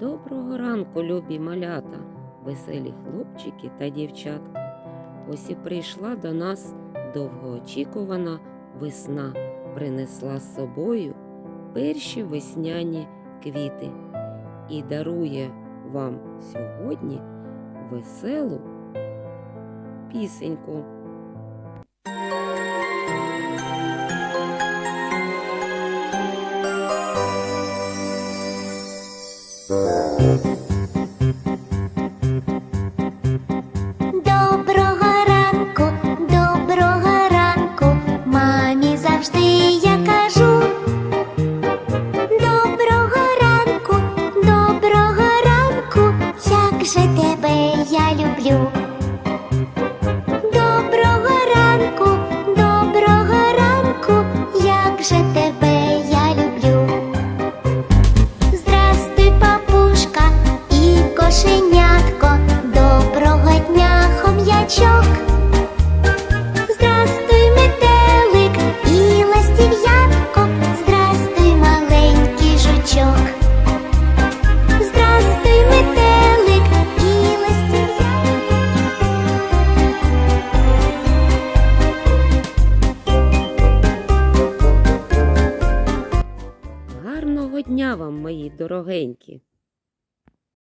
Доброго ранку, любі малята, веселі хлопчики та дівчатка. Ось і прийшла до нас довгоочікувана весна, принесла з собою перші весняні квіти і дарує вам сьогодні веселу пісеньку. Доброго ранку, доброго ранку, мамі завжди я кажу. Доброго ранку, доброго ранку, як же тебе я люблю. Дня вам, мої дорогенькі!